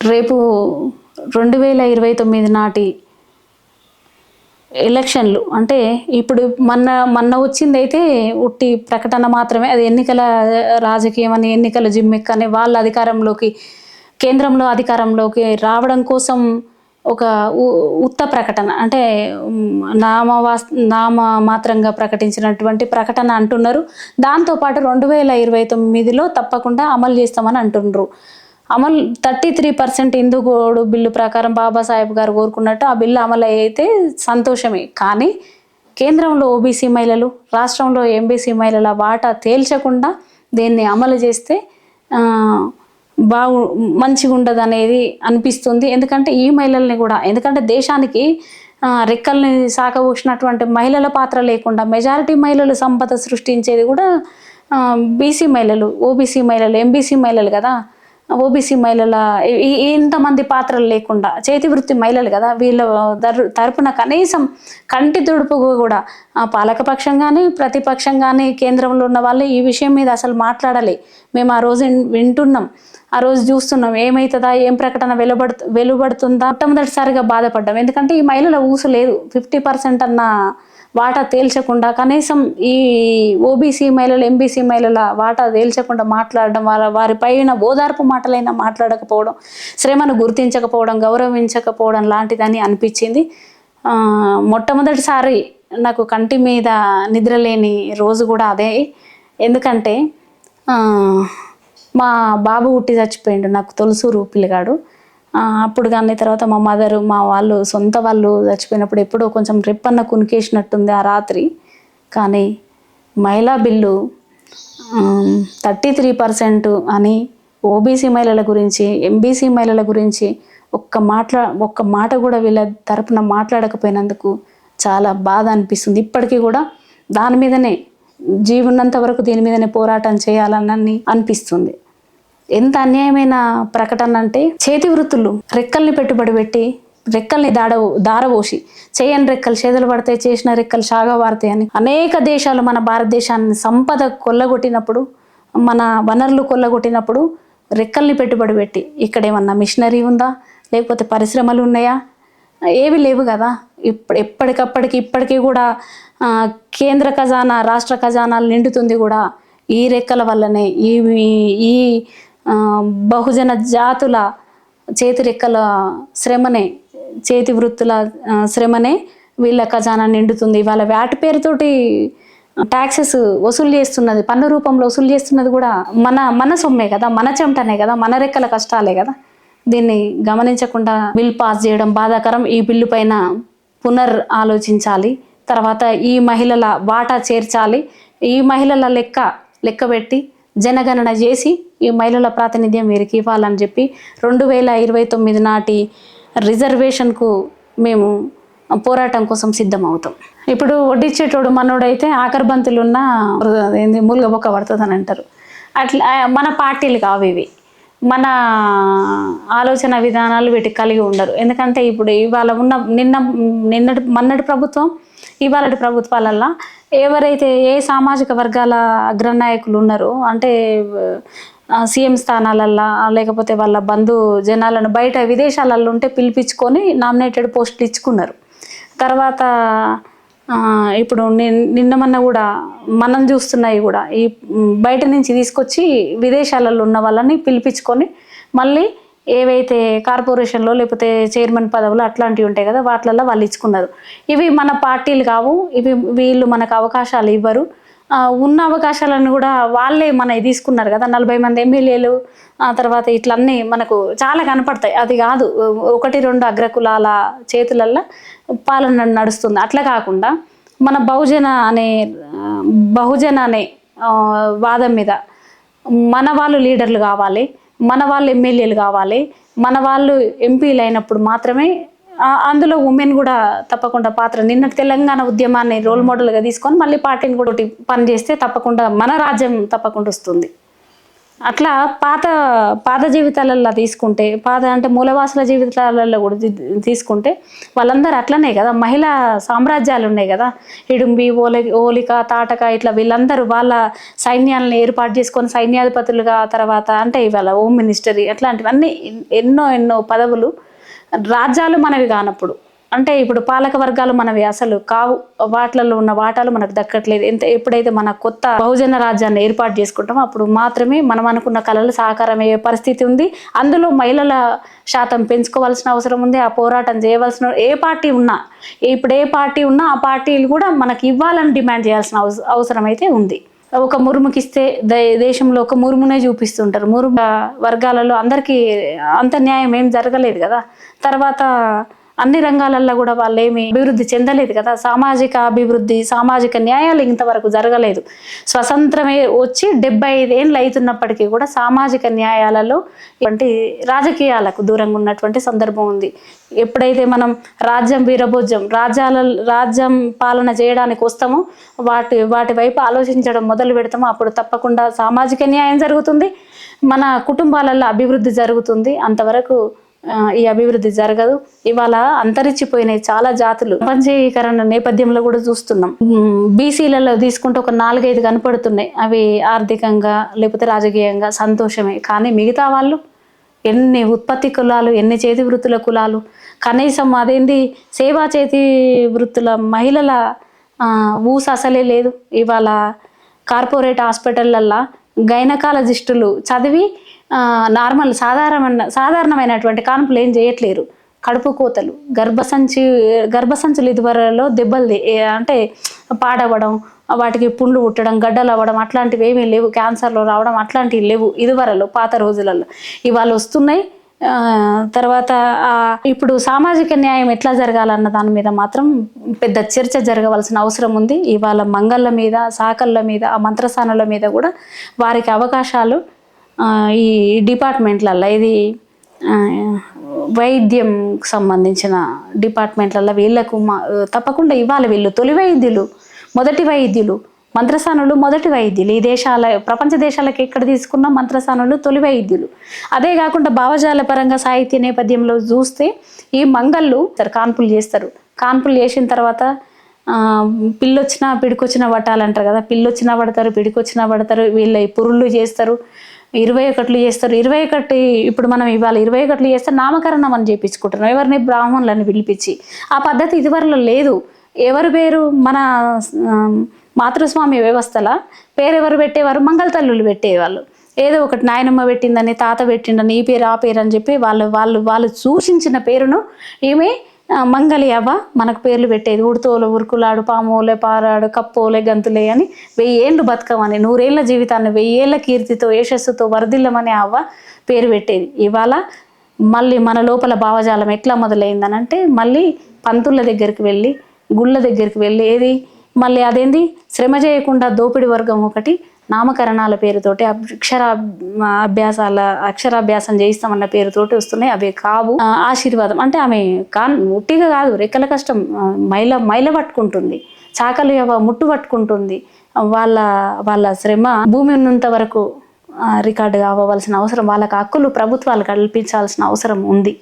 రేపు రెండు వేల ఇరవై తొమ్మిది నాటి ఎలక్షన్లు. అంటే ఇప్పుడు మొన్న మొన్న వచ్చింది అయితే ఉట్టి ప్రకటన మాత్రమే. అది ఎన్నికల రాజకీయం అని ఎన్నికల జిమ్మెక్ అని వాళ్ళ అధికారంలోకి కేంద్రంలో అధికారంలోకి రావడం కోసం ఒక ఉ- ఉత్త ప్రకటన. అంటే నామవాస్ నామ మాత్రంగా ప్రకటించినటువంటి ప్రకటన అంటున్నారు. దాంతోపాటు రెండు వేల ఇరవై తొమ్మిదిలో తప్పకుండా అమలు చేస్తామని అంటున్నారు. అమలు థర్టీ త్రీ పర్సెంట్ హిందూగోడు బిల్లు ప్రకారం బాబాసాహెబ్ గారు కోరుకున్నట్టు ఆ బిల్లు అమలు అయితే సంతోషమే. కానీ కేంద్రంలో ఓబీసీ మహిళలు రాష్ట్రంలో ఎంబీసీ మహిళల వాటా తేల్చకుండా దీన్ని అమలు చేస్తే బాగు మంచిగా ఉండదు అనేది అనిపిస్తుంది. ఎందుకంటే ఈ మహిళల్ని కూడా ఎందుకంటే దేశానికి రెక్కల్ని సాకబూసినటువంటి మహిళల పాత్ర లేకుండా మెజారిటీ మహిళలు సంపద సృష్టించేది కూడా బీసీ మహిళలు ఓబీసీ మహిళలు ఎంబీసీ మహిళలు కదా. ఓబీసీ మహిళల ఈ- ఇంతమంది పాత్రలు లేకుండా చేతి వృత్తి మహిళలు కదా వీళ్ళ తరపున కనీసం కంటి తుడుపు కూడా ఆ పాలకపక్షం కానీ ప్రతిపక్షం కానీ కేంద్రంలో ఉన్న వాళ్ళు ఈ విషయం మీద అసలు మాట్లాడాలి. మేము ఆ రోజు వింటున్నాం. ఆ రోజు చూస్తున్నాం ఏమవుతుందా ఏం ప్రకటన వెలువడు వెలువడుతుందా మొట్టమొదటిసారిగా బాధపడ్డాం. ఎందుకంటే ఈ మహిళల ఊసు లేదు. ఫిఫ్టీ పర్సెంట్ అన్న వాటా తేల్చకుండా కనీసం ఈ ఓబీసీ మహిళలు ఎంబీసీ మహిళల వాటా తేల్చకుండా మాట్లాడడం వాళ్ళ వారి పైన ఓదార్పు మాటలైనా మాట్లాడకపోవడం శ్రమను గుర్తించకపోవడం గౌరవించకపోవడం లాంటిదని అనిపించింది. మొట్టమొదటిసారి నాకు కంటి మీద నిద్రలేని రోజు కూడా అదే. ఎందుకంటే మా బాబు పుట్టి చచ్చిపోయిండు నాకు తొలసూరు పిల్లగాడు. అప్పుడు కానీ తర్వాత మా మదరు మా వాళ్ళు సొంత వాళ్ళు చచ్చిపోయినప్పుడు ఎప్పుడో కొంచెం రెప్పన్న కునికేసినట్టుంది ఆ రాత్రి. కానీ మహిళా బిల్లు థర్టీ త్రీ పర్సెంట్ అని ఓబీసీ మహిళల గురించి ఎంబీసీ మహిళల గురించి ఒక్క మాట్లా ఒక్క మాట కూడా వీళ్ళ తరపున మాట్లాడకపోయినందుకు చాలా బాధ అనిపిస్తుంది. ఇప్పటికీ కూడా దాని మీదనే జీవున్నంత వరకు దీని మీదనే పోరాటం చేయాలని అనిపిస్తుంది. ఎంత అన్యాయమైన ప్రకటన అంటే చేతి వృత్తులు రెక్కల్ని పెట్టుబడి పెట్టి రెక్కల్ని దాడ దారబోసి చేయని రెక్కలు చేతులు పడితే చేసిన రెక్కలు సాగబారుతాయి అని అనేక దేశాలు మన భారతదేశాన్ని సంపద కొల్లగొట్టినప్పుడు మన వనరులు కొల్లగొట్టినప్పుడు రెక్కల్ని పెట్టుబడి పెట్టి ఇక్కడ ఏమన్నా మిషనరీ ఉందా? లేకపోతే పరిశ్రమలు ఉన్నాయా? ఏవి లేవు కదా. ఇప్పుడు ఎప్పటికప్పటికి ఇప్పటికీ కూడా కేంద్ర ఖజానా రాష్ట్ర ఖజానాలు నిండుతుంది కూడా ఈ రెక్కల వల్లనే. ఈ ఈ బహుజన జాతుల చేతి రెక్కల శ్రమనే చేతి వృత్తుల శ్రమనే వీళ్ళ ఖజానా నిండుతుంది. వాళ్ళ వ్యాట్ పేరుతోటి ట్యాక్సెస్ వసూలు చేస్తున్నది పన్ను రూపంలో వసూలు చేస్తున్నది కూడా మన మన సొమ్మే కదా మన చెమటనే కదా మన రెక్కల కష్టాలే కదా. దీన్ని గమనించకుండా బిల్ పాస్ చేయడం బాధాకరం. ఈ బిల్లు పైన పునర్ ఆలోచించాలి. తర్వాత ఈ మహిళల వాటా చేర్చాలి. ఈ మహిళల లెక్క లెక్కబెట్టి జనగణన చేసి ఈ మహిళల ప్రాతినిధ్యం వీరికి ఇవ్వాలని చెప్పి రెండు వేల ఇరవై తొమ్మిది నాటి రిజర్వేషన్కు మేము పోరాటం కోసం సిద్ధమవుతాం. ఇప్పుడు వడ్డిచ్చేటోడు మనోడైతే ఆకర్బంతులున్న ఏంది మూలుగబొక్క పడుతుందని అంటారు. అట్లా మన పార్టీలు కావు ఇవి. మన ఆలోచన విధానాలు వీటికి కలిగి ఉండరు. ఎందుకంటే ఇప్పుడు ఇవాళ ఉన్న నిన్న నిన్నటి మొన్నటి ప్రభుత్వం ఇవాళటి ప్రభుత్వాలల్లో ఎవరైతే ఏ సామాజిక వర్గాల అగ్రనాయకులు ఉన్నారో అంటే సీఎం స్థానాలల్లో లేకపోతే వాళ్ళ బంధు జనాలను బయట విదేశాలలో ఉంటే పిలిపించుకొని నామినేటెడ్ పోస్టులు ఇచ్చుకున్నారు. తర్వాత ఇప్పుడు నిన్- నిన్న మొన్న కూడా మనం చూస్తున్నాయి కూడా ఈ బయట నుంచి తీసుకొచ్చి విదేశాలలో ఉన్న వాళ్ళని పిలిపించుకొని మళ్ళీ ఏవైతే కార్పొరేషన్లో లేకపోతే చైర్మన్ పదవులు అట్లాంటివి ఉంటాయి కదా వాటిలలో వాళ్ళు ఇచ్చుకున్నారు. ఇవి మన పార్టీలు కావు ఇవి వీళ్ళు మనకు అవకాశాలు ఇవ్వరు. ఉన్న అవకాశాలను కూడా వాళ్ళే మనవి తీసుకున్నారు కదా. నలభై మంది ఎమ్మెల్యేలు ఆ తర్వాత ఇట్లన్నీ మనకు చాలా కనపడతాయి. అది కాదు ఒకటి రెండు అగ్రకులాల చేతులల్లో పాలన నడుస్తుంది. అట్లా కాకుండా మన బహుజన అనే బహుజన అనే వాదం మీద మన వాళ్ళు లీడర్లు కావాలి మన వాళ్ళు ఎమ్మెల్యేలు కావాలి మన వాళ్ళు ఎంపీలు అయినప్పుడు మాత్రమే అందులో ఉమెన్ కూడా తప్పకుండా పాత్ర. నిన్న తెలంగాణ ఉద్యమాన్ని రోల్ మోడల్గా తీసుకొని మళ్ళీ పార్టీని కూడా ఒకటి పని చేస్తే తప్పకుండా మన రాజ్యం తప్పకుండా వస్తుంది. అట్లా పాత పాత జీవితాలలో తీసుకుంటే పాత అంటే మూలవాసుల జీవితాలలో కూడా తీసుకుంటే వాళ్ళందరూ అట్లనే కదా. మహిళా సామ్రాజ్యాలు ఉన్నాయి కదా. ఇడుంబి ఓలి ఓలిక తాటక ఇట్లా వీళ్ళందరూ వాళ్ళ సైన్యాలను ఏర్పాటు చేసుకొని సైన్యాధిపతులుగా తర్వాత అంటే ఇవాళ హోమ్ మినిస్టరీ అట్లాంటివన్నీ ఎన్నో ఎన్నో పదవులు రాజ్యాలు మనవి కానప్పుడు అంటే ఇప్పుడు పాలక వర్గాలు మనవి అసలు కావు వాటిలలో ఉన్న వాటాలు మనకు దక్కట్లేదు. ఎంత ఎప్పుడైతే మన కొత్త బహుజన రాజ్యాన్ని ఏర్పాటు చేసుకుంటామో అప్పుడు మాత్రమే మనం అనుకున్న కళలు సాకారం అయ్యే పరిస్థితి ఉంది. అందులో మహిళల శాతం పెంచుకోవాల్సిన అవసరం ఉంది ఆ పోరాటం చేయవలసిన ఏ పార్టీ ఉన్నా ఇప్పుడు ఏ పార్టీ ఉన్నా ఆ పార్టీలు కూడా మనకి ఇవ్వాలని డిమాండ్ చేయాల్సిన అవస- అవసరం అయితే ఉంది. ఒక మురుముకిస్తే దేశంలో ఒక మురుమునే చూపిస్తుంటారు. మురుము వర్గాలలో అందరికీ అంత న్యాయం ఏం జరగలేదు కదా. తర్వాత అన్ని రంగాలలో కూడా వాళ్ళు ఏమి అభివృద్ధి చెందలేదు కదా. సామాజిక అభివృద్ధి సామాజిక న్యాయాలు ఇంతవరకు జరగలేదు. స్వతంత్రమే వచ్చి డెబ్బై ఐదేళ్ళు అవుతున్నప్పటికీ కూడా సామాజిక న్యాయాలలో ఇటువంటి రాజకీయాలకు దూరంగా ఉన్నటువంటి సందర్భం ఉంది. ఎప్పుడైతే మనం రాజ్యం వీరభోజ్యం రాజ్యాల రాజ్యం పాలన చేయడానికి వస్తామో వాటి వాటి వైపు ఆలోచించడం మొదలు పెడతామో అప్పుడు తప్పకుండా సామాజిక న్యాయం జరుగుతుంది. మన కుటుంబాలలో అభివృద్ధి జరుగుతుంది. అంతవరకు ఈ అభివృద్ధి జరగదు. ఇవాళ అంతరించిపోయినాయి చాలా జాతులు. ప్రపంచీకరణ నేపథ్యంలో కూడా చూస్తున్నాం. బీసీలలో తీసుకుంటే ఒక నాలుగైదు కనపడుతున్నాయి. అవి ఆర్థికంగా లేకపోతే రాజకీయంగా సంతోషమే. కానీ మిగతా వాళ్ళు ఎన్ని ఉత్పత్తి కులాలు ఎన్ని చేతి వృత్తుల కులాలు కనీసం అదేంటి సేవా చేతి వృత్తుల మహిళల ఆ, ఊస అసలే లేదు. ఇవాళ కార్పొరేట్ హాస్పిటళ్ళల్లో గైనకాలజిస్టులు చదివి నార్మల్ సాధారణ సాధారణమైనటువంటి కాన్పులు ఏం చేయట్లేరు. కడుపు కోతలు గర్భసంచి గర్భసంచులు ఇదివరలో దెబ్బలు అంటే పాడవడం వాటికి పుండ్లు పుట్టడం గడ్డలు అవ్వడం అట్లాంటివి ఏమీ లేవు. క్యాన్సర్లు రావడం అట్లాంటివి లేవు ఇదివరలో పాత రోజులలో. ఇవాళ వస్తున్నాయి తర్వాత ఇప్పుడు సామాజిక న్యాయం ఎట్లా జరగాలన్న దాని మీద మాత్రం పెద్ద చర్చ జరగవలసిన అవసరం ఉంది. ఇవాళ మంగళ్ళ మీద సాకళ్ళ మీద ఆ మంత్రస్థానాల మీద కూడా వారికి అవకాశాలు ఈ డిపార్ట్మెంట్లల్లో ఇది వైద్యం సంబంధించిన డిపార్ట్మెంట్లలో వీళ్ళకు మా- తప్పకుండా ఇవ్వాలి వీళ్ళు తొలి వైద్యులు మొదటి వైద్యులు. మంత్రసానులు మొదటి వైద్యులు. ఈ దేశాల ప్రపంచ దేశాలకు ఎక్కడ తీసుకున్న మంత్రసానులు తొలి వైద్యులు. అదే కాకుండా భావజాల పరంగా సాహిత్య నేపథ్యంలో చూస్తే ఈ మంగళ్ళు కాన్పులు చేస్తారు. కాన్పులు చేసిన తర్వాత ఆ, పిల్లొచ్చినా పిడికొచ్చినా పట్టాలంటారు కదా. పిల్లొచ్చినా పడతారు పిడికొచ్చినా పడతారు వీళ్ళ పురుళ్ళు చేస్తారు ఇరవై ఒకట్లు చేస్తారు. ఇరవై ఒకటి ఇప్పుడు మనం ఇవాళ ఇరవై ఒకట్లు చేస్తే నామకరణం అని చేపించుకుంటున్నాం ఎవరిని? బ్రాహ్మణులని పిలిపించి. ఆ పద్ధతి ఇదివరలో లేదు. ఎవరు పేరు? మన మాతృస్వామి మాతృస్వామ్య వ్యవస్థల పేరెవరు పెట్టేవారు? మంగళ తల్లులు పెట్టేవాళ్ళు. ఏదో ఒకటి నాయనమ్మ పెట్టిందని తాత పెట్టిండని ఈ పేరు ఆ పేరు అని చెప్పి వాళ్ళు వాళ్ళు వాళ్ళు సూచించిన పేరును ఈమె మంగళి అవ్వ మనకు పేర్లు పెట్టేది. ఉడుతోలు ఉరుకులాడు పామోలే పారాడు కప్పోలే గంతులే అని వెయ్యేళ్ళు బతకమని నూరేళ్ళ జీవితాన్ని వెయ్యేళ్ళ కీర్తితో యశస్సుతో వరదిల్లమని అవ్వ పేరు పెట్టేది. ఇవాళ మళ్ళీ మన లోపల భావజాలం ఎట్లా మొదలైందనంటే మళ్ళీ పంతుల దగ్గరికి వెళ్ళి గుళ్ళ దగ్గరికి వెళ్ళి ఏది మళ్ళీ అదేంది? శ్రమ చేయకుండా దోపిడి వర్గం ఒకటి నామకరణాల పేరుతోటి అక్షర అభ్యాసాల అక్షరాభ్యాసం చేయిస్తామన్న పేరుతోటి వస్తున్నాయి. అవి కావు. ఆశీర్వాదం. అంటే ఆమె కా ఉట్టిగా కాదు రెక్కల కష్టం. మైల మైల పట్టుకుంటుంది. చాకలి ముట్టు పట్టుకుంటుంది. వాళ్ళ వాళ్ళ శ్రమ భూమి ఉన్నంత వరకు రికార్డు అవ్వవలసిన అవసరం. వాళ్ళకి హక్కులు ప్రభుత్వాలు కల్పించాల్సిన అవసరం ఉంది.